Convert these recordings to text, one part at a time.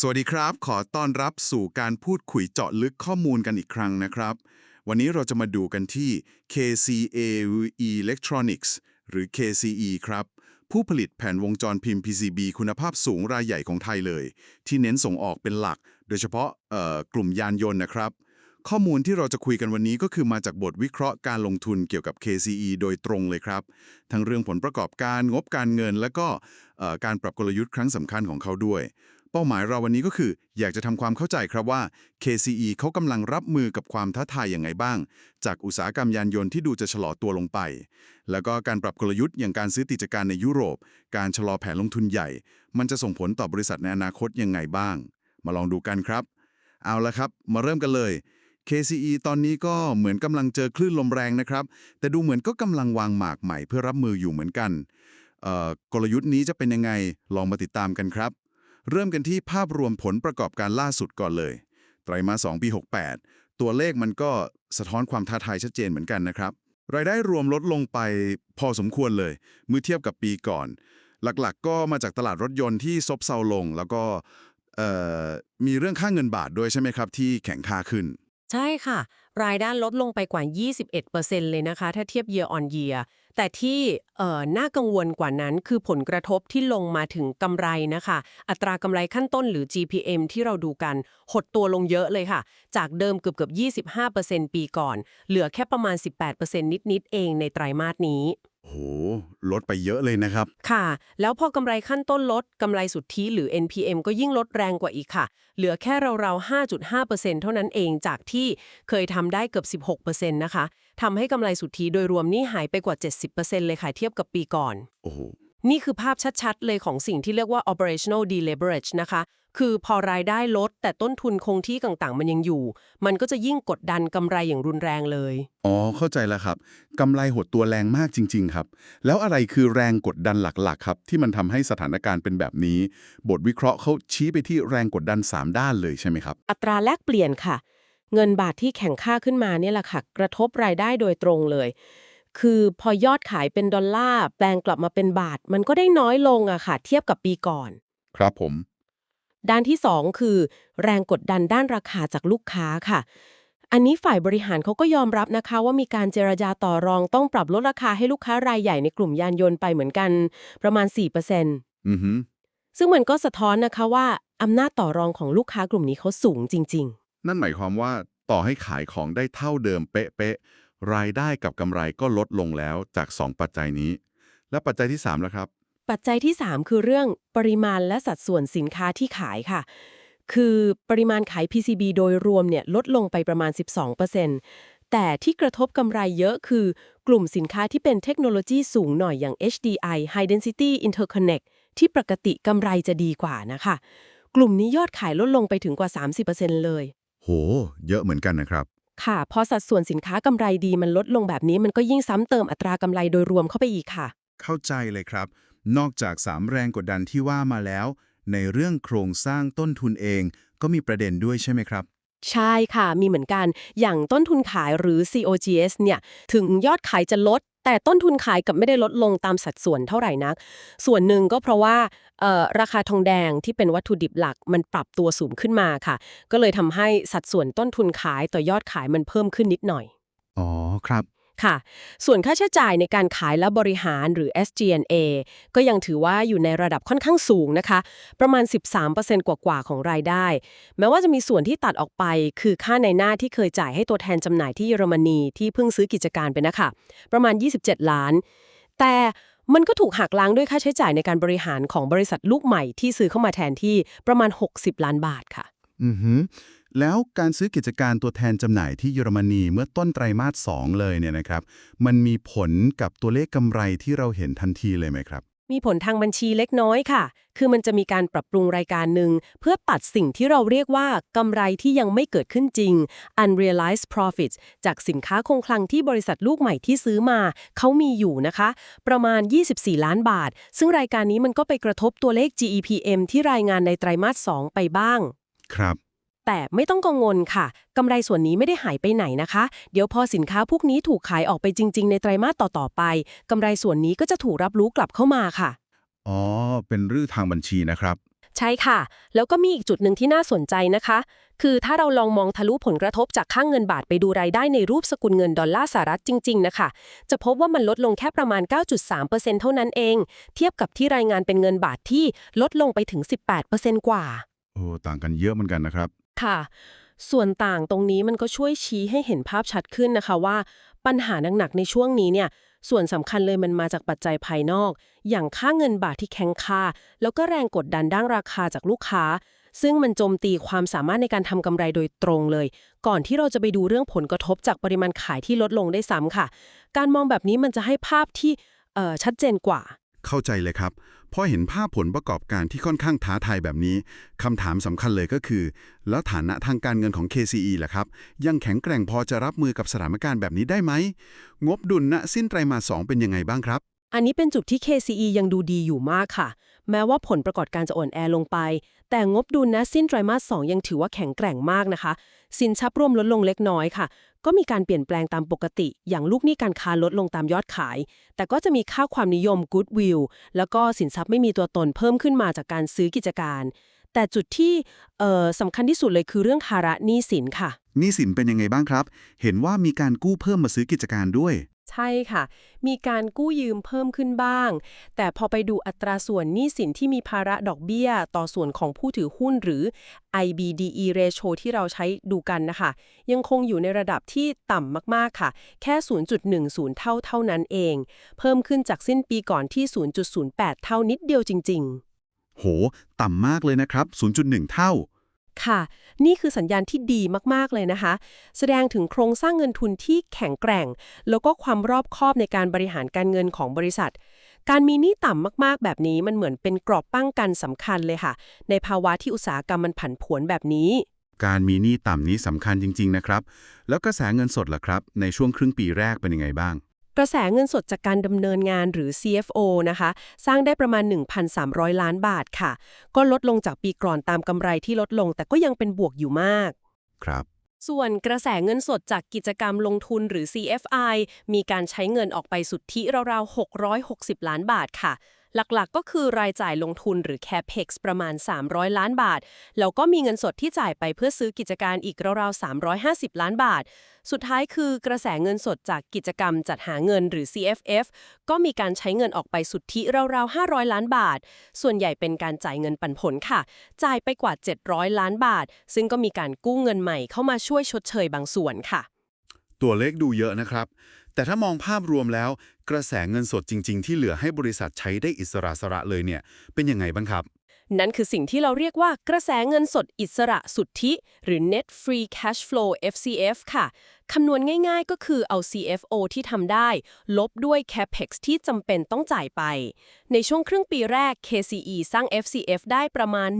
สวัสดีครับ ขอต้อนรับสู่การพูดคุยเจาะลึกข้อมูลกันอีกครั้งนะครับ วันนี้เราจะมาดูกันที่ KCA Electronics หรือ KCE ครับ ผู้ผลิตแผ่นวงจรพิมพ์ PCB คุณภาพสูงรายใหญ่ของไทยเลย ที่เน้นส่งออกเป็นหลัก โดยเฉพาะกลุ่มยานยนต์นะครับ ข้อมูลที่เราจะคุยกันวันนี้ก็คือมาจากบทวิเคราะห์การลงทุนเกี่ยวกับ KCE โดยตรงเลยครับ ทั้งเรื่องผลประกอบการงบการเงิน และก็การปรับกลยุทธ์ครั้งสำคัญของเขาด้วย เป้าหมายเราวันนี้ก็คือ อยากจะทำความเข้าใจครับว่า KCE เขากำลังรับมือกับความท้าทายอย่างไงบ้าง จากอุตสาหกรรมยานยนต์ที่ดูจะชะลอตัวลงไป แล้วก็การปรับกลยุทธ์อย่างการซื้อกิจการในยุโรป การชะลอแผนลงทุนใหญ่ มันจะส่งผลต่อบริษัทในอนาคตยังไงบ้าง มาลองดูกันครับ เอาละครับ มาเริ่มกันเลย KCE ตอนนี้ก็เหมือนกำลังเจอคลื่นลมแรงนะครับ แต่ดูเหมือนก็กำลังวางหมากใหม่เพื่อรับมืออยู่เหมือนกันเอ่อกลยุทธ์นี้จะเป็นยังไงลองมาติดตามกันครับ เริ่มกันที่ภาพรวมผลประกอบการล่าสุดก่อนเลย ไตรมาส2ปี 68 ตัวเลขมันก็สะท้อนความท้าทายชัดเจนเหมือนกันนะครับ รายได้รวมลดลงไปพอสมควรเลย เมื่อเทียบกับปีก่อน หลักๆก็มาจากตลาดรถยนต์ที่ซบเซาลง แล้วก็มีเรื่องค่าเงินบาทด้วยใช่ไหมครับ ที่แข็งค่าขึ้น ใช่ค่ะ รายได้ลดลงไปกว่า 21%เลยนะคะ ถ้าเทียบ year on year แต่ที่น่ากังวลกว่านั้นคือผลกระทบที่ลงมาถึงกำไรนะคะ อัตรากำไรขั้นต้นหรือ GPM ที่เราดูกัน หดตัวลงเยอะเลยค่ะ จากเดิมเกือบเกือบ25%ปีก่อน เหลือแค่ประมาณ 18%นิดๆเองในไตรมาสนี้ โห ลดไปเยอะเลยนะครับ ค่ะ แล้วพอกำไรขั้นต้นลดกำไรสุทธิหรือ NPM ก็ยิ่งลดแรงกว่าอีกค่ะ เหลือแค่ราวๆ5.5%เท่านั้นเองจากที่เคยทำได้เกือบ 16%นะคะทำให้กำไรสุทธิโดยรวมนี่หายไปกว่า 70%เลยค่ะเทียบกับปีก่อน โอ้โห นี่คือภาพชัดๆ เลยของสิ่งที่เรียกว่า operational deleverage นะคะ คือพอรายได้ลด แต่ต้นทุนคงที่ต่างๆ มันยังอยู่ มันก็จะยิ่งกดดันกำไรอย่างรุนแรงเลย อ๋อ เข้าใจแล้วครับกำไรหดตัวแรงมากจริง ๆ ครับ แล้วอะไรคือแรงกดดันหลักๆ ครับ ที่มันทำให้สถานการณ์เป็นแบบนี้ บทวิเคราะห์เขาชี้ไปที่แรงกดดัน 3 ด้านเลยใช่ไหมครับ อัตราแลกเปลี่ยนค่ะ เงินบาทที่แข็งค่าขึ้นมาเนี่ยแหละค่ะ กระทบรายได้โดยตรงเลยคือพอยอดขายเป็นดอลลาร์แปลงกลับมาเป็นบาท มันก็ได้น้อยลงอะค่ะ เทียบกับปีก่อน ครับผม ด้านที่ 2 คือ แรงกดดันด้านราคาจากลูกค้าค่ะ อันนี้ฝ่ายบริหารเขาก็ยอมรับนะคะ ว่ามีการเจรจาต่อรองต้องปรับลดราคาให้ลูกค้ารายใหญ่ในกลุ่มยานยนต์ไปเหมือนกัน ประมาณ 4%อือฮึซึ่งมันก็สะท้อนนะคะว่าอำนาจต่อรองของลูกค้ากลุ่มนี้เขาสูงจริงๆนั่นหมายความว่าต่อให้ขายของได้เท่าเดิมเป๊ะๆรายได้กับกำไรก็ลดลงแล้วจาก 2 ปัจจัยนี้ และปัจจัยที่3แล้วครับ ปัจจัยที่ 3 คือเรื่องปริมาณและสัดส่วนสินค้าที่ขายค่ะ คือปริมาณขาย PCB โดยรวมเนี่ยลดลงไปประมาณ 12%แต่ที่กระทบกำไรเยอะคือกลุ่มสินค้าที่เป็นเทคโนโลยีสูงหน่อยอย่าง HDI High Density Interconnect ที่ปกติกำไรจะดีกว่านะคะ กลุ่มนี้ยอดขายลดลงไปถึงกว่า 30%เลย โห เยอะเหมือนกันนะครับ ค่ะ พอสัดส่วนสินค้ากำไรดีมันลดลงแบบนี้มันก็ยิ่งซ้ำเติมอัตรากำไรโดยรวมเข้าไปอีกค่ะ เข้าใจเลยครับ นอกจาก 3 แรงกดดันที่ว่ามาแล้ว ในเรื่องโครงสร้างต้นทุนเองก็มีประเด็นด้วยใช่ไหมครับ ใช่ค่ะ มีเหมือนกัน อย่างต้นทุนขายหรือ COGS เนี่ย ถึงยอดขายจะลด แต่ต้นทุนขายกลับไม่ได้ลดลงตามสัดส่วนเท่าไหร่นัก ส่วนหนึ่งก็เพราะว่าเอ่อราคาทองแดงที่เป็นวัตถุดิบหลักมันปรับตัวสูงขึ้นมาค่ะ ก็เลยทำให้สัดส่วนต้นทุนขายต่อยอดขายมันเพิ่มขึ้นนิดหน่อย อ๋อครับ ค่ะ ส่วนค่าใช้จ่ายในการขายและบริหารหรือ SG&A ก็ยังถือว่าอยู่ในระดับค่อนข้างสูงนะคะ ประมาณ 13%กว่าๆของรายได้ แม้ว่าจะมีส่วนที่ตัดออกไป คือค่าในหน้าที่เคยจ่ายให้ตัวแทนจำหน่ายที่เยอรมนีที่เพิ่งซื้อกิจการไปนะคะ ประมาณ 27 ล้าน แต่มันก็ถูกหักล้างด้วยค่าใช้จ่ายในการบริหารของบริษัทลูกใหม่ที่ซื้อเข้ามาแทนที่ประมาณ 60 ล้านบาทค่ะ อือฮึแล้วการซื้อกิจการตัวแทนจำหน่ายที่เยอรมนีเมื่อต้นไตรมาส 2 เลยเนี่ยนะครับ มันมีผลกับตัวเลขกำไรที่เราเห็นทันทีเลยไหมครับ มีผลทางบัญชีเล็กน้อยค่ะ คือมันจะมีการปรับปรุงรายการหนึ่ง เพื่อตัดสิ่งที่เราเรียกว่ากำไรที่ยังไม่เกิดขึ้นจริง unrealized profits จากสินค้าคงคลังที่บริษัทลูกใหม่ที่ซื้อมา เขามีอยู่นะคะ ประมาณ 24 ล้านบาท ซึ่งรายการนี้มันก็ไปกระทบตัวเลข GEPM ที่รายงานในไตรมาส 2 ไปบ้าง ครับ แต่ไม่ต้องกังวลค่ะกำไรส่วนนี้ไม่ได้หายไปไหนนะคะ เดี๋ยวพอสินค้าพวกนี้ถูกขายออกไปจริง ๆ ในไตรมาสต่อๆไปกำไรส่วนนี้ก็จะถูกรับรู้กลับเข้ามาค่ะ อ๋อ เป็นรื้อทางบัญชีนะครับ ใช่ค่ะ แล้วก็มีอีกจุดหนึ่งที่น่าสนใจนะคะ คือถ้าเราลองมองทะลุผลกระทบจากค่างเงินบาทไปดูรายได้ในรูปสกุลเงินดอลลาร์สหรัฐจริง ๆ นะคะ จะพบว่ามันลดลงแค่ประมาณ 9.3%เท่านั้นเอง เทียบกับที่รายงานเป็นเงินบาทที่ลดลงไปถึง 18%กว่า โอ้ต่างกันเยอะเหมือนกันนะครับ ค่ะ ส่วนต่างตรงนี้มันก็ช่วยชี้ให้เห็นภาพชัดขึ้นนะคะว่า ปัญหาหนักๆในช่วงนี้เนี่ย ส่วนสำคัญเลยมันมาจากปัจจัยภายนอก อย่างค่าเงินบาทที่แข็งค่า แล้วก็แรงกดดันด้านราคาจากลูกค้า ซึ่งมันโจมตีความสามารถในการทำกำไรโดยตรงเลย ก่อนที่เราจะไปดูเรื่องผลกระทบจากปริมาณขายที่ลดลงได้ซ้ำค่ะ การมองแบบนี้มันจะให้ภาพที่เอ่อชัดเจนกว่า เข้าใจเลยครับพอเห็นภาพผลประกอบการที่ค่อนข้างท้าทายแบบนี้คำถามสำคัญเลยก็คือ แล้วฐานะทางการเงินของ KCE ล่ะครับ ยังแข็งแกร่งพอจะรับมือกับสถานการณ์แบบนี้ได้ไหม งบดุลณสิ้นไตรมาสสองเป็นยังไงบ้างครับ อันนี้เป็นจุดที่ KCE ยังดูดีอยู่มากค่ะ แม้ว่าผลประกอบการจะอ่อนแอลงไป แต่งบดุลนะสิ้นไตรมาส2ยังถือว่าแข็งแกร่งมากนะคะ สินทรัพย์ร่วมลดลงเล็กน้อยค่ะ ก็มีการเปลี่ยนแปลงตามปกติ อย่างลูกหนี้การค้าลดลงตามยอดขาย แต่ก็จะมีค่าความนิยม goodwill แล้วก็สินทรัพย์ไม่มีตัวตนเพิ่มขึ้นมาจากการซื้อกิจการ แต่จุดที่เอ่อสำคัญที่สุดเลยคือเรื่องภาระหนี้สินค่ะหนี้สินเป็นยังไงบ้างครับ เห็นว่ามีการกู้เพิ่มมาซื้อกิจการด้วย ใช่ค่ะ มีการกู้ยืมเพิ่มขึ้นบ้าง แต่พอไปดูอัตราส่วนหนี้สินที่มีภาระดอกเบี้ย ต่อส่วนของผู้ถือหุ้นหรือ IBDE ratio ที่เราใช้ดูกันนะคะ ยังคงอยู่ในระดับที่ต่ำมากๆค่ะ แค่ 0.10 เท่าเท่านั้นเอง เพิ่มขึ้นจากสิ้นปีก่อนที่ 0.08 เท่านิดเดียวจริง ๆ โห ต่ำมากเลยนะครับ 0.1 เท่า ค่ะ นี่คือสัญญาณที่ดีมาก ๆ เลยนะคะ แสดงถึงโครงสร้างเงินทุนที่แข็งแกร่ง แล้วก็ความรอบคอบในการบริหารการเงินของบริษัท การมีหนี้ต่ำมากๆ แบบนี้มันเหมือนเป็นกรอบป้องกันสำคัญเลยค่ะ ในภาวะที่อุตสาหกรรมมันผันผวนแบบนี้ การมีหนี้ต่ำนี้สำคัญจริง ๆ นะครับ แล้วกระแสเงินสดล่ะครับ ในช่วงครึ่งปีแรกเป็นยังไงบ้าง กระแสเงินสดจากการดำเนินงานหรือ CFO นะคะ สร้างได้ประมาณ 1,300 ล้านบาทค่ะ ก็ลดลงจากปีก่อนตามกำไรที่ลดลง แต่ก็ยังเป็นบวกอยู่มาก ครับ ส่วนกระแสเงินสดจากกิจกรรมลงทุนหรือ CFI มีการใช้เงินออกไปสุทธิราวๆ 660 ล้านบาทค่ะ หลักๆ ก็คือรายจ่ายลงทุนหรือ CAPEX ประมาณ 300 ล้านบาท แล้วก็มีเงินสดที่จ่ายไปเพื่อซื้อกิจการอีกราวๆ 350 ล้านบาท สุดท้ายคือกระแสเงินสดจากกิจกรรมจัดหาเงินหรือ CFF ก็มีการใช้เงินออกไปสุทธิราวๆ 500 ล้านบาท ส่วนใหญ่เป็นการจ่ายเงินปันผลค่ะ จ่ายไปกว่า 700 ล้านบาท ซึ่งก็มีการกู้เงินใหม่เข้ามาช่วยชดเชยบางส่วนค่ะ ตัวเลขดูเยอะนะครับ แต่ถ้ามองภาพรวมแล้ว กระแสเงินสดจริง ๆ ที่เหลือให้บริษัทใช้ได้อิสระสระเลยเนี่ย เป็นยังไงบ้างครับ นั่นคือสิ่งที่เราเรียกว่ากระแสเงินสดอิสระสุทธิ หรือ net free cash flow FCF ค่ะคำนวณง่ายๆก็คือเอา CFO ที่ทำได้ ลบด้วย capex ที่จำเป็นต้องจ่ายไป ในช่วงครึ่งปีแรก KCE สร้าง FCF ได้ประมาณ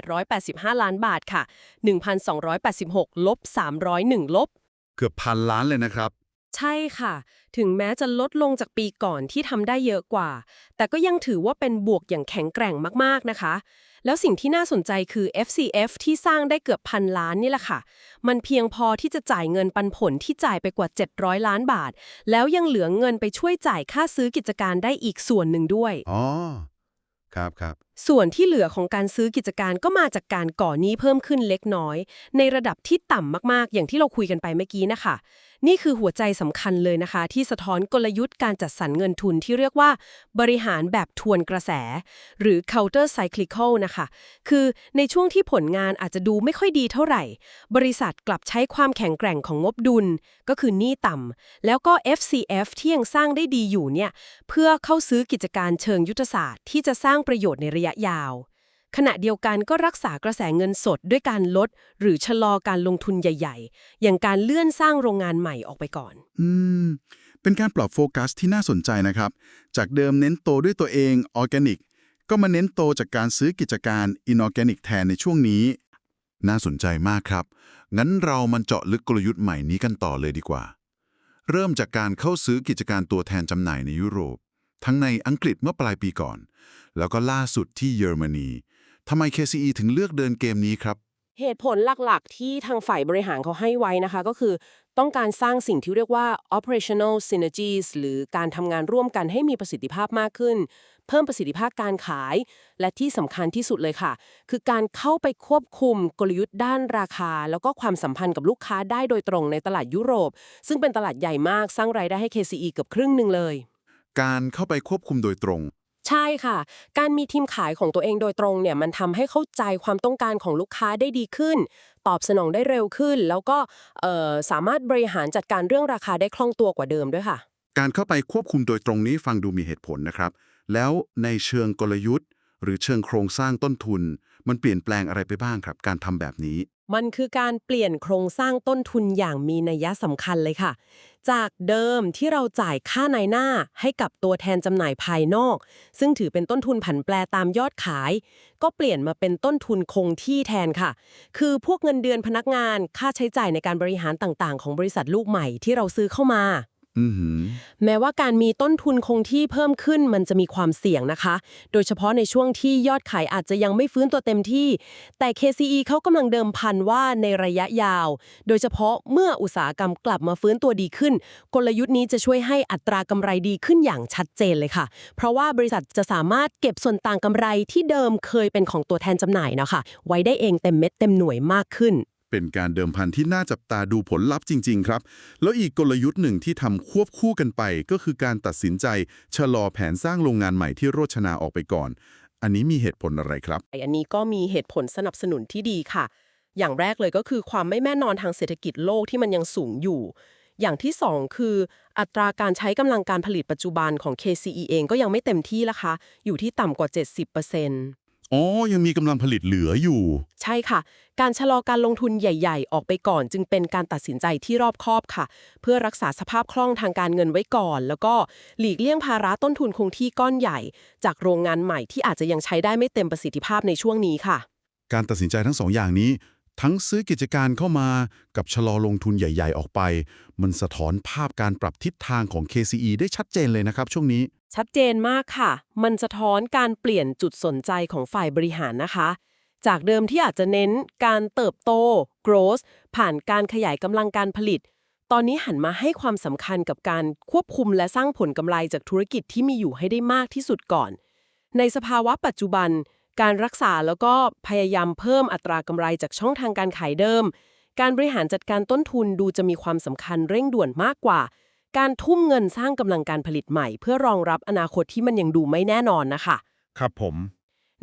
1,885 ล้านบาทค่ะ 1,286 ลบ 301 ลบ เกือบพันล้านเลยนะครับ ใช่ค่ะ ถึงแม้จะลดลงจากปีก่อนที่ทำได้เยอะกว่า แต่ก็ยังถือว่าเป็นบวกอย่างแข็งแกร่งมากๆนะคะ แล้วสิ่งที่น่าสนใจคือ FCF ที่สร้างได้เกือบพันล้านนี่แหละค่ะ มันเพียงพอที่จะจ่ายเงินปันผลที่จ่ายไปกว่า 700 ล้านบาท แล้วยังเหลือเงินไปช่วยจ่ายค่าซื้อกิจการได้อีกส่วนหนึ่งด้วย อ๋อ ครับครับส่วนที่เหลือของการซื้อกิจการก็มาจากการก่อหนี้เพิ่มขึ้นเล็กน้อย ในระดับที่ต่ำมากๆ อย่างที่เราคุยกันไปเมื่อกี้นะคะ นี่คือหัวใจสำคัญเลยนะคะ ที่สะท้อนกลยุทธ์การจัดสรรเงินทุนที่เรียกว่า บริหารแบบทวนกระแส หรือ counter cyclical นะคะ คือในช่วงที่ผลงานอาจจะดูไม่ค่อยดีเท่าไหร่ บริษัทกลับใช้ความแข็งแกร่งของงบดุล ก็คือหนี้ต่ำแล้วก็ FCF ที่ยังสร้างได้ดีอยู่เนี่ยเพื่อเข้าซื้อกิจการเชิงยุทธศาสตร์ ที่จะสร้างประโยชน์ในระยะยาว ขณะเดียวกันก็รักษากระแสเงินสดด้วยการลด หรือชะลอการลงทุนใหญ่ ๆ อย่างการเลื่อนสร้างโรงงานใหม่ออกไปก่อน อืม เป็นการปรับโฟกัสที่น่าสนใจนะครับ จากเดิมเน้นโตด้วยตัวเองออร์แกนิก ก็มาเน้นโตจากการซื้อกิจการอินออร์แกนิกแทนในช่วงนี้ น่าสนใจมากครับ งั้นเรามันเจาะลึกกลยุทธ์ใหม่นี้กันต่อเลยดีกว่า เริ่มจากการเข้าซื้อกิจการตัวแทนจำหน่ายในยุโรป ทั้งในอังกฤษเมื่อปลายปีก่อน แล้วก็ล่าสุดที่เยอรมนีทำไม KCE ถึงเลือกเดินเกมนี้ครับ เหตุผลหลักๆ ที่ทางฝ่ายบริหารเขาให้ไว้นะคะ ก็คือต้องการสร้างสิ่งที่เรียกว่า operational synergies หรือการทำงานร่วมกันให้มีประสิทธิภาพมากขึ้น เพิ่มประสิทธิภาพการขาย และที่สำคัญที่สุดเลยค่ะ คือการเข้าไปควบคุมกลยุทธ์ด้านราคา แล้วก็ความสัมพันธ์กับลูกค้าได้โดยตรงในตลาดยุโรป ซึ่งเป็นตลาดใหญ่มากสร้างรายได้ให้ KCE เกือบครึ่งหนึ่งเลย การเข้าไปควบคุมโดยตรง ใช่ค่ะ การมีทีมขายของตัวเองโดยตรงเนี่ยมันทำให้เข้าใจความต้องการของลูกค้าได้ดีขึ้น ตอบสนองได้เร็วขึ้น แล้วก็เอ่อสามารถบริหารจัดการเรื่องราคาได้คล่องตัวกว่าเดิมด้วยค่ะ การเข้าไปควบคุมโดยตรงนี้ฟังดูมีเหตุผลนะครับ แล้วในเชิงกลยุทธ์ หรือเชิงโครงสร้างต้นทุน มันเปลี่ยนแปลงอะไรไปบ้างครับ การทำแบบนี้ มันคือการเปลี่ยนโครงสร้างต้นทุนอย่างมีนัยสำคัญเลยค่ะ จากเดิมที่เราจ่ายค่านายหน้าให้กับตัวแทนจำหน่ายภายนอก ซึ่งถือเป็นต้นทุนผันแปรตามยอดขาย ก็เปลี่ยนมาเป็นต้นทุนคงที่แทนค่ะ คือพวกเงินเดือนพนักงานค่าใช้จ่ายในการบริหารต่างๆ ของบริษัทลูกใหม่ที่เราซื้อเข้ามา แม้ว่าการมีต้นทุนคงที่เพิ่มขึ้นมันจะมีความเสี่ยงนะคะ โดยเฉพาะในช่วงที่ยอดขายอาจจะยังไม่ฟื้นตัวเต็มที่ แต่ KCE เขากำลังเดิมพันว่าในระยะยาว โดยเฉพาะเมื่ออุตสาหกรรมกลับมาฟื้นตัวดีขึ้น กลยุทธ์นี้จะช่วยให้อัตรากำไรดีขึ้นอย่างชัดเจนเลยค่ะ เพราะว่าบริษัทจะสามารถเก็บส่วนต่างกำไรที่เดิมเคยเป็นของตัวแทนจำหน่ายนะคะไว้ได้เองเต็มเม็ดเต็มหน่วยมากขึ้น เป็นการเดิมพันที่น่าจับตาดูผลลัพธ์จริง ๆ ครับ แล้วอีกกลยุทธ์หนึ่งที่ทำควบคู่กันไปก็คือการตัดสินใจ ชะลอแผนสร้างโรงงานใหม่ที่โรชนาออกไปก่อน อันนี้มีเหตุผลอะไรครับ อันนี้ก็มีเหตุผลสนับสนุนที่ดีค่ะ อย่างแรกเลยก็คือความไม่แน่นอนทางเศรษฐกิจโลกที่มันยังสูงอยู่ อย่างที่สองคือ อัตราการใช้กำลังการผลิตปัจจุบันของ KCE เองก็ยังไม่เต็มที่ละคะ อยู่ที่ต่ำกว่า 70% อ๋อ ยังมีกำลังผลิตเหลืออยู่ ใช่ค่ะ การชะลอการลงทุนใหญ่ ๆ ออกไปก่อนจึงเป็นการตัดสินใจที่รอบคอบค่ะ เพื่อรักษาสภาพคล่องทางการเงินไว้ก่อน แล้วก็หลีกเลี่ยงภาระต้นทุนคงที่ก้อนใหญ่ จากโรงงานใหม่ที่อาจจะยังใช้ได้ไม่เต็มประสิทธิภาพในช่วงนี้ค่ะ การตัดสินใจทั้งสองอย่างนี้ ทั้งซื้อกิจการเข้ามากับชะลอลงทุนใหญ่ ๆ ออกไป มันสะท้อนภาพการปรับทิศทางของ KCE ได้ชัดเจนเลยนะครับช่วงนี้ ชัดเจนมากค่ะ มันสะท้อนการเปลี่ยนจุดสนใจของฝ่ายบริหารนะคะ จากเดิมที่อาจจะเน้นการเติบโต growth ผ่านการขยายกำลังการผลิต ตอนนี้หันมาให้ความสำคัญกับการควบคุมและสร้างผลกำไรจากธุรกิจที่มีอยู่ให้ได้มากที่สุดก่อน ในสภาวะปัจจุบัน การรักษาแล้วก็พยายามเพิ่มอัตรากำไรจากช่องทางการขายเดิม การบริหารจัดการต้นทุนดูจะมีความสำคัญเร่งด่วนมากกว่า การทุ่มเงินสร้างกำลังการผลิตใหม่ เพื่อรองรับอนาคตที่มันยังดูไม่แน่นอนนะคะ ครับผม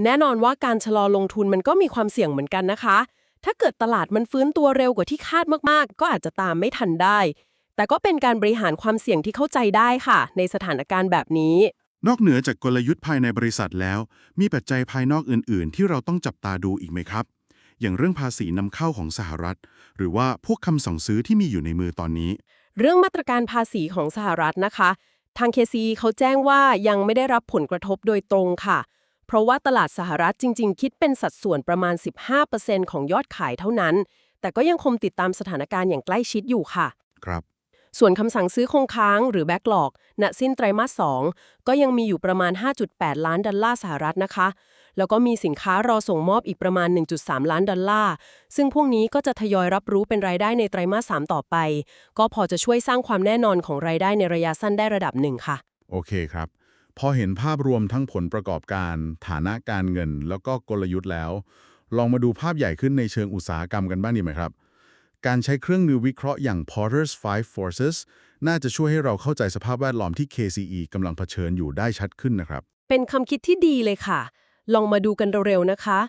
แน่นอนว่าการชะลอลงทุนมันก็มีความเสี่ยงเหมือนกันนะคะ ถ้าเกิดตลาดมันฟื้นตัวเร็วกว่าที่คาดมากๆ ก็อาจจะตามไม่ทันได้ แต่ก็เป็นการบริหารความเสี่ยงที่เข้าใจได้ค่ะ ในสถานการณ์แบบนี้ นอกเหนือจากกลยุทธ์ภายในบริษัทแล้ว มีปัจจัยภายนอกอื่น ๆ ที่เราต้องจับตาดูอีกไหมครับ อย่างเรื่องภาษีนำเข้าของสหรัฐ หรือว่าพวกคำสั่งซื้อที่มีอยู่ในมือตอนนี้ เรื่องมาตรการภาษีของสหรัฐนะคะ ทาง KC เขาแจ้งว่ายังไม่ได้รับผลกระทบโดยตรงค่ะ เพราะว่าตลาดสหรัฐจริง ๆ คิดเป็นสัดส่วนประมาณ 15%ของยอดขายเท่านั้น แต่ก็ยังคงติดตามสถานการณ์อย่างใกล้ชิดอยู่ค่ะ ครับ ส่วนคำสั่งซื้อคงค้างหรือแบ็กหลอกณสิ้นไตรมาส 2 ก็ยังมีอยู่ประมาณ 5.8 ล้านดอลลาร์สหรัฐนะคะ แล้วก็มีสินค้ารอส่งมอบอีกประมาณ 1.3 ล้านดอลลาร์ ซึ่งพวกนี้ก็จะทยอยรับรู้เป็นรายได้ในไตรมาส 3 ต่อไป ก็พอจะช่วยสร้างความแน่นอนของรายได้ในระยะสั้นได้ระดับหนึ่งค่ะ โอเคครับ พอเห็นภาพรวมทั้งผลประกอบการ ฐานะการเงิน แล้วก็กลยุทธ์แล้ว ลองมาดูภาพใหญ่ขึ้นในเชิงอุตสาหกรรมกันบ้างดีไหมครับ การใช้เครื่องมือวิเคราะห์อย่าง Porter's Five Forces น่าจะช่วยให้เราเข้าใจสภาพแวดล้อมที่ KCE กำลังเผชิญอยู่ได้ชัดขึ้นนะครับ เป็นคำคิดที่ดีเลยค่ะ ลองมาดูกันเร็วๆนะคะ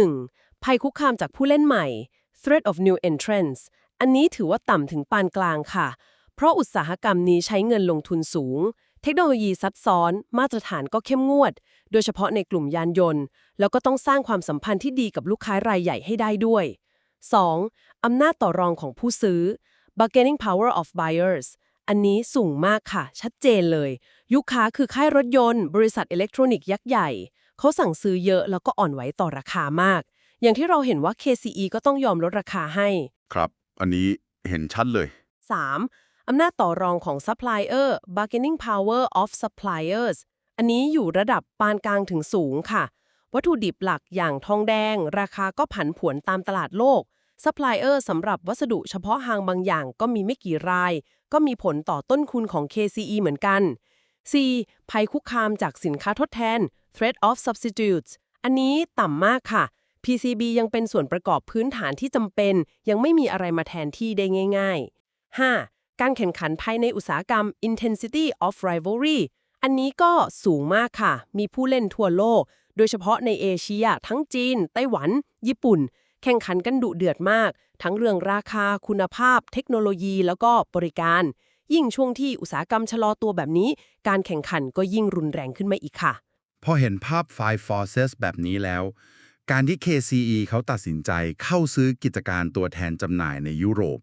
1. ภัยคุกคามจากผู้เล่นใหม่ threat of new entrants อันนี้ถือว่าต่ำถึงปานกลางค่ะ เพราะอุตสาหกรรมนี้ใช้เงินลงทุนสูง เทคโนโลยีซับซ้อน มาตรฐานก็เข้มงวด โดยเฉพาะในกลุ่มยานยนต์ แล้วก็ต้องสร้างความสัมพันธ์ที่ดีกับลูกค้ารายใหญ่ให้ได้ด้วย 2. อำนาจต่อรองของผู้ซื้อ bargaining power of buyers อันนี้สูงมากค่ะ ชัดเจนเลย ยุคค้าคือค่ายรถยนต์ บริษัทอิเล็กทรอนิกส์ยักษ์ใหญ่ เขาสั่งซื้อเยอะแล้วก็อ่อนไหวต่อราคามาก อย่างที่เราเห็นว่า KCE ก็ต้องยอมลดราคาให้ ครับ อันนี้เห็นชัดเลย 3. อำนาจต่อรองของ supplier bargaining power of suppliers อันนี้อยู่ระดับปานกลางถึงสูงค่ะ วัตถุดิบหลักอย่างทองแดง ราคาก็ผันผวนตามตลาดโลกซัพพลายเออร์สำหรับวัสดุเฉพาะทางบางอย่างก็มีไม่กี่ราย ก็มีผลต่อต้นทุนของ KCE เหมือนกัน C ภัยคุกคามจากสินค้าทดแทน threat of substitutes อันนี้ต่ำมากค่ะ PCB ยังเป็นส่วนประกอบพื้นฐานที่จำเป็น ยังไม่มีอะไรมาแทนที่ได้ง่าย ๆ 5. การแข่งขันภายในอุตสาหกรรม intensity of rivalry อันนี้ก็สูงมากค่ะ มีผู้เล่นทั่วโลก โดยเฉพาะในเอเชีย ทั้งจีน ไต้หวัน ญี่ปุ่น แข่งขันกันดุเดือดมาก ทั้งเรื่องราคา คุณภาพ เทคโนโลยี แล้วก็บริการ ยิ่งช่วงที่อุตสาหกรรมชะลอตัวแบบนี้ การแข่งขันก็ยิ่งรุนแรงขึ้นมาอีกค่ะ พอเห็นภาพ Five Forces แบบนี้แล้ว การที่ KCE เขาตัดสินใจเข้าซื้อกิจการตัวแทนจำหน่ายในยุโรป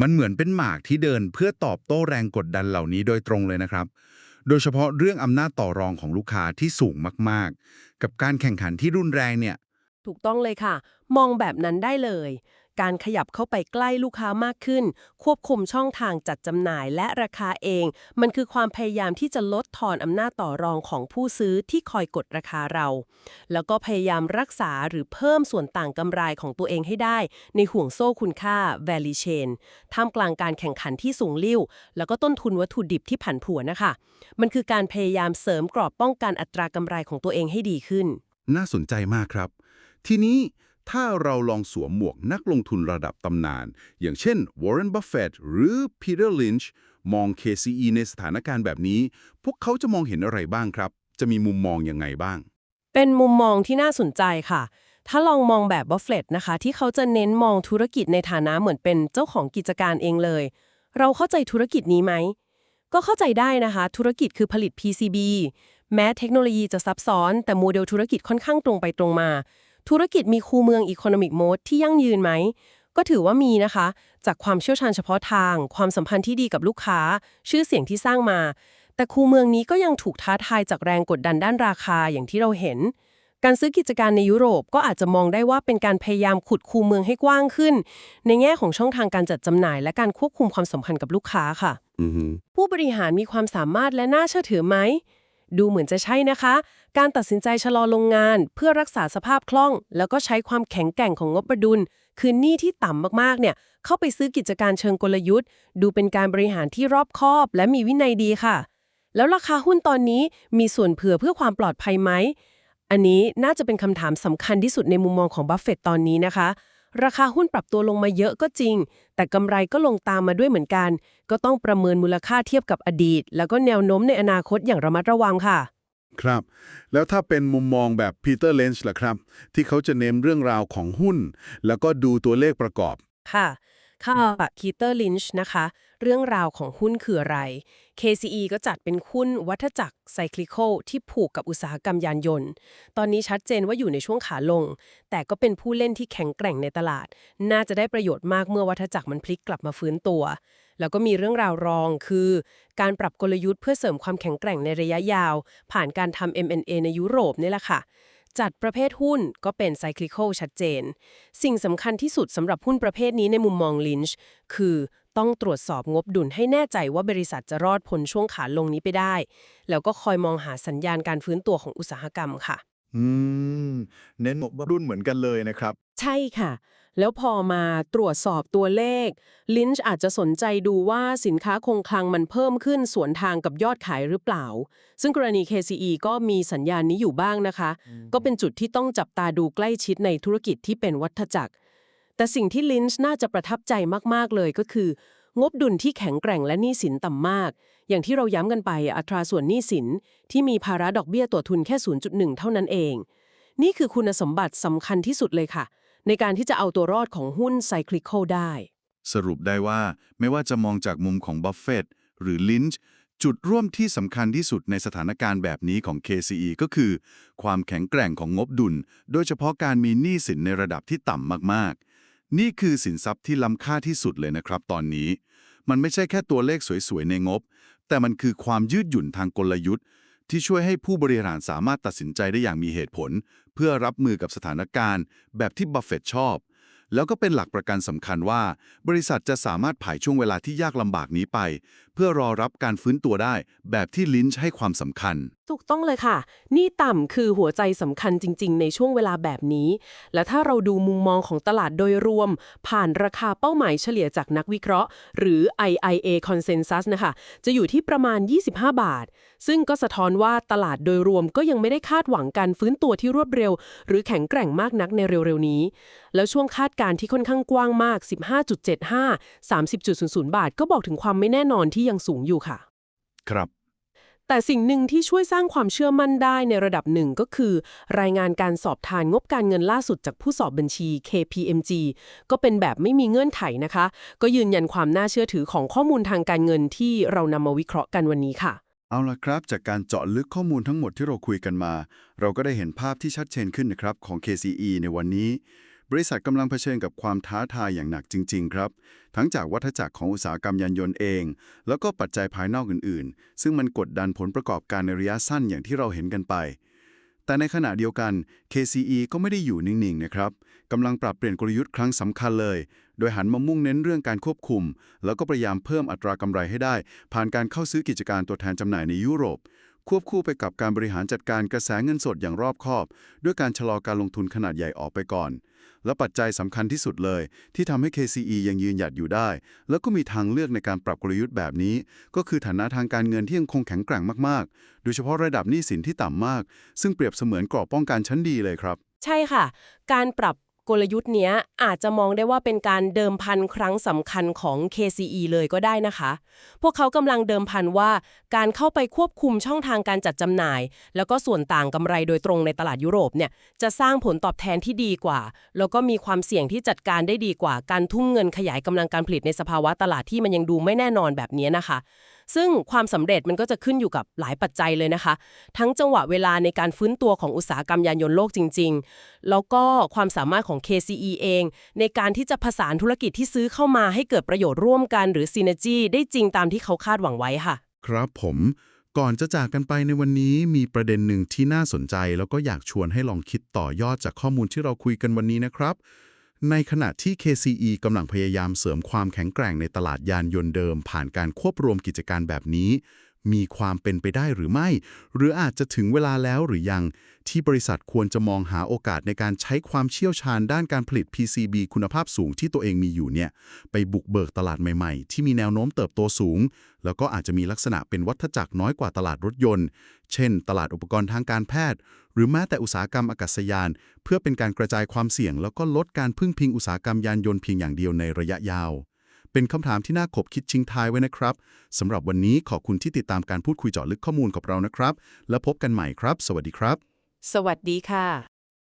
มันเหมือนเป็นหมากที่เดินเพื่อตอบโต้แรงกดดันเหล่านี้โดยตรงเลยนะครับ โดยเฉพาะเรื่องอำนาจต่อรองของลูกค้าที่สูงมากๆ กับการแข่งขันที่รุนแรงเนี่ย ถูกต้องเลยค่ะ มองแบบนั้นได้เลย การขยับเข้าไปใกล้ลูกค้ามากขึ้น ควบคุมช่องทางจัดจำหน่ายและราคาเอง มันคือความพยายามที่จะลดทอนอำนาจต่อรองของผู้ซื้อที่คอยกดราคาเรา แล้วก็พยายามรักษาหรือเพิ่มส่วนต่างกำไรของตัวเองให้ได้ ในห่วงโซ่คุณค่า value chain ท่ามกลางการแข่งขันที่สูงลิ่ว แล้วก็ต้นทุนวัตถุดิบที่ผันผวนนะคะ มันคือการพยายามเสริมกรอบป้องกันอัตรากำไรของตัวเองให้ดีขึ้น น่าสนใจมากครับ ทีนี้ ถ้าเราลองสวมหมวกนักลงทุนระดับตำนาน อย่างเช่น Warren Buffett หรือ Peter Lynch มอง KCE ในสถานการณ์แบบนี้ พวกเขาจะมองเห็นอะไรบ้างครับ จะมีมุมมองยังไงบ้าง เป็นมุมมองที่น่าสนใจค่ะ ถ้าลองมองแบบบัฟเฟลตนะคะ ที่เขาจะเน้นมองธุรกิจในฐานะเหมือนเป็นเจ้าของกิจการเองเลย เราเข้าใจธุรกิจนี้ไหม ก็เข้าใจได้นะคะ ธุรกิจคือผลิต PCB แม้เทคโนโลยีจะซับซ้อน แต่โมเดลธุรกิจค่อนข้างตรงไปตรงมา ธุรกิจมีคูเมือง Economic Mode ที่ยั่งยืนไหม ก็ถือว่ามีนะคะ จากความเชี่ยวชาญเฉพาะทาง ความสัมพันธ์ที่ดีกับลูกค้า ชื่อเสียงที่สร้างมา แต่คูเมืองนี้ก็ยังถูกท้าทายจากแรงกดดันด้านราคาอย่างที่เราเห็น การซื้อกิจการในยุโรปก็อาจจะมองได้ว่าเป็นการพยายามขุดคูเมืองให้กว้างขึ้น ในแง่ของช่องทางการจัดจำหน่าย และการควบคุมความสัมพันธ์กับลูกค้าค่ะอือฮึผู้บริหารมีความสามารถและน่าเชื่อถือไหม ดูเหมือนจะใช่นะคะ การตัดสินใจชะลอโรงงาน เพื่อรักษาสภาพคล่อง แล้วก็ใช้ความแข็งแกร่งของงบประดุล คือหนี้ที่ต่ำมากๆ เนี่ย เข้าไปซื้อกิจการเชิงกลยุทธ์ ดูเป็นการบริหารที่รอบคอบ และมีวินัยดีค่ะ แล้วราคาหุ้นตอนนี้มีส่วนเผื่อเพื่อความปลอดภัยไหม อันนี้น่าจะเป็นคำถามสำคัญที่สุดในมุมมองของบัฟเฟตตอนนี้นะคะ ราคาหุ้นปรับตัวลงมาเยอะก็จริง แต่กำไรก็ลงตามมาด้วยเหมือนกัน ก็ต้องประเมินมูลค่าเทียบกับอดีต แล้วก็แนวโน้มในอนาคตอย่างระมัดระวังค่ะ ครับ แล้วถ้าเป็นมุมมองแบบ Peter Lynch ล่ะครับ ที่เขาจะเน้นเรื่องราวของหุ้น แล้วก็ดูตัวเลขประกอบค่ะ ค่ะแบบคีเตอร์ลินช์นะคะ เรื่องราวของหุ้นคืออะไร KCE ก็จัดเป็นหุ้นวัฏจักรไซคลิคอลที่ผูกกับอุตสาหกรรมยานยนต์ ตอนนี้ชัดเจนว่าอยู่ในช่วงขาลง แต่ก็เป็นผู้เล่นที่แข็งแกร่งในตลาด น่าจะได้ประโยชน์มากเมื่อวัฏจักรมันพลิกกลับมาฟื้นตัว แล้วก็มีเรื่องราวรองคือ การปรับกลยุทธ์เพื่อเสริมความแข็งแกร่งในระยะยาว ผ่านการทำ M&A ในยุโรปนี่แหละค่ะ จัดประเภทหุ้นก็เป็นไซคลิคอลชัดเจน สิ่งสำคัญที่สุดสำหรับหุ้นประเภทนี้ในมุมมองลินช์คือต้องตรวจสอบงบดุลให้แน่ใจว่าบริษัทจะรอดพ้นช่วงขาลงนี้ไปได้ แล้วก็คอยมองหาสัญญาณการฟื้นตัวของอุตสาหกรรมค่ะ อืม เน้นรุ่นเหมือนกันเลยนะครับ ใช่ค่ะ แล้วพอมาตรวจสอบตัวเลข ลินช์อาจจะสนใจดูว่าสินค้าคงคลังมันเพิ่มขึ้นสวนทางกับยอดขายหรือเปล่า ซึ่งกรณี KCE ก็มีสัญญาณนี้อยู่บ้างนะคะ ก็เป็นจุดที่ต้องจับตาดูใกล้ชิดในธุรกิจที่เป็นวัฏจักร แต่สิ่งที่ลินช์น่าจะประทับใจมากๆเลยก็คืองบดุลที่แข็งแกร่งและหนี้สินต่ำมาก อย่างที่เราย้ำกันไปอัตราส่วนหนี้สินที่มีภาระดอกเบี้ยตัวทุนแค่ 0.1 เท่านั้นเอง นี่คือคุณสมบัติสำคัญที่สุดเลยค่ะ ในการที่จะเอาตัวรอดของหุ้นไซคลิคอลได้ สรุปได้ว่าไม่ว่าจะมองจากมุมของบัฟเฟตหรือลินช์จุดร่วมที่สำคัญที่สุดในสถานการณ์แบบนี้ของ KCE ก็คือ ความแข็งแกร่งของงบดุล โดยเฉพาะการมีหนี้สินในระดับที่ต่ำมากๆ นี่คือสินทรัพย์ที่ล้ำค่าที่สุดเลยนะครับตอนนี้ มันไม่ใช่แค่ตัวเลขสวยๆ ในงบ แต่มันคือความยืดหยุ่นทางกลยุทธ์ ที่ช่วยให้ผู้บริหารสามารถตัดสินใจได้อย่างมีเหตุผล เพื่อรับมือกับสถานการณ์ แบบที่บัฟเฟตชอบ แล้วก็เป็นหลักประกันสำคัญว่า บริษัทจะสามารถผ่ายช่วงเวลาที่ยากลำบากนี้ไป เพื่อรอรับการฟื้นตัวได้แบบที่ลินช์ให้ความสำคัญถูกต้องเลยค่ะ นี่ต่ำคือหัวใจสำคัญจริง ๆ ในช่วงเวลาแบบนี้ และถ้าเราดูมุมมองของตลาดโดยรวม ผ่านราคาเป้าหมายเฉลี่ยจากนักวิเคราะห์ หรือ IIA Consensus นะคะ จะอยู่ที่ประมาณ 25 บาท ซึ่งก็สะท้อนว่าตลาดโดยรวมก็ยังไม่ได้คาดหวังการฟื้นตัวที่รวดเร็ว หรือแข็งแกร่งมากนักในเร็ว ๆ นี้ แล้วช่วงคาดการณ์ที่ค่อนข้างกว้างมาก 15.75 30.00 บาท ก็บอกถึงความไม่แน่นอนที่ยังสูงอยู่ค่ะ ครับ แต่สิ่งหนึ่งที่ช่วยสร้างความเชื่อมั่นได้ในระดับหนึ่งก็คือ รายงานการสอบทานงบการเงินล่าสุดจากผู้สอบบัญชี KPMG ก็เป็นแบบไม่มีเงื่อนไขนะคะ ก็ยืนยันความน่าเชื่อถือของข้อมูลทางการเงินที่เรานำมาวิเคราะห์กันวันนี้ค่ะ เอาละครับ จากการเจาะลึกข้อมูลทั้งหมดที่เราคุยกันมา เราก็ได้เห็นภาพที่ชัดเจนขึ้นนะครับของ KCE ในวันนี้ บริษัทกำลังเผชิญกับความท้าทายอย่างหนักจริง ๆ ครับ ทั้งจากวัฏจักรของอุตสาหกรรมยานยนต์เอง แล้วก็ปัจจัยภายนอกอื่น ๆ ซึ่งมันกดดันผลประกอบการในระยะสั้นอย่างที่เราเห็นกันไป แต่ในขณะเดียวกัน KCE ก็ไม่ได้อยู่นิ่ง ๆ นะครับกำลังปรับเปลี่ยนกลยุทธ์ครั้งสำคัญเลย โดยหันมามุ่งเน้นเรื่องการควบคุม แล้วก็พยายามเพิ่มอัตรากำไรให้ได้ ผ่านการเข้าซื้อกิจการตัวแทนจำหน่ายในยุโรป ควบคู่ไปกับการบริหารจัดการกระแสเงินสดอย่างรอบคอบ ด้วยการชะลอการลงทุนขนาดใหญ่ออกไปก่อน และปัจจัยสำคัญที่สุดเลย ที่ทำให้ KCE ยังยืนหยัดอยู่ได้ แล้วก็มีทางเลือกในการปรับกลยุทธ์แบบนี้ ก็คือฐานะทางการเงินที่ยังคงแข็งแกร่งมากๆ โดยเฉพาะระดับหนี้สินที่ต่ำมาก ซึ่งเปรียบเสมือนกรอบป้องกันชั้นดีเลยครับ ใช่ค่ะ การปรับ กลยุทธ์เนี้ยอาจจะมองได้ว่าเป็นการเดิมพันครั้งสำคัญของ KCE เลยก็ได้นะคะ พวกเขากำลังเดิมพันว่า การเข้าไปควบคุมช่องทางการจัดจำหน่าย แล้วก็ส่วนต่างกำไรโดยตรงในตลาดยุโรปเนี่ยจะสร้างผลตอบแทนที่ดีกว่า แล้วก็มีความเสี่ยงที่จัดการได้ดีกว่า การทุ่มเงินขยายกำลังการผลิตในสภาวะตลาดที่มันยังดูไม่แน่นอนแบบนี้นะคะ ซึ่งความสำเร็จมันก็จะขึ้นอยู่กับหลายปัจจัยเลยนะคะ ทั้งจังหวะเวลาในการฟื้นตัวของอุตสาหกรรมยานยนต์โลกจริง ๆ แล้วก็ความสามารถของ KCE เอง ในการที่จะผสานธุรกิจที่ซื้อเข้ามาให้เกิดประโยชน์ร่วมกันหรือ Synergy ได้จริงตามที่เขาคาดหวังไว้ค่ะ ครับผมก่อนจะจากกันไปในวันนี้มีประเด็นหนึ่งที่น่าสนใจ แล้วก็อยากชวนให้ลองคิดต่อยอดจากข้อมูลที่เราคุยกันวันนี้นะครับ ในขณะที่ KCE กำลังพยายามเสริมความแข็งแกร่งในตลาดยานยนต์เดิม ผ่านการควบรวมกิจการแบบนี้ มีความเป็นไปได้หรือไม่ หรืออาจจะถึงเวลาแล้วหรือยัง ที่บริษัทควรจะมองหาโอกาสในการใช้ความเชี่ยวชาญด้านการผลิต PCB คุณภาพสูงที่ตัวเองมีอยู่เนี่ย ไปบุกเบิกตลาดใหม่ๆ ที่มีแนวโน้มเติบโตสูง แล้วก็อาจจะมีลักษณะเป็นวัฏจักรน้อยกว่าตลาดรถยนต์ เช่น ตลาดอุปกรณ์ทางการแพทย์ หรือแม้แต่อุตสาหกรรมอากาศยาน เพื่อเป็นการกระจายความเสี่ยง แล้วก็ลดการพึ่งพิงอุตสาหกรรมยานยนต์เพียงอย่างเดียวในระยะยาว เป็นคำถามที่น่าขบคิดชิงทายไว้นะครับสำหรับวันนี้ขอบคุณที่ติดตามการพูดคุยเจาะลึกข้อมูลกับเรานะครับ แล้วพบกันใหม่ครับ สวัสดีครับ สวัสดีค่ะ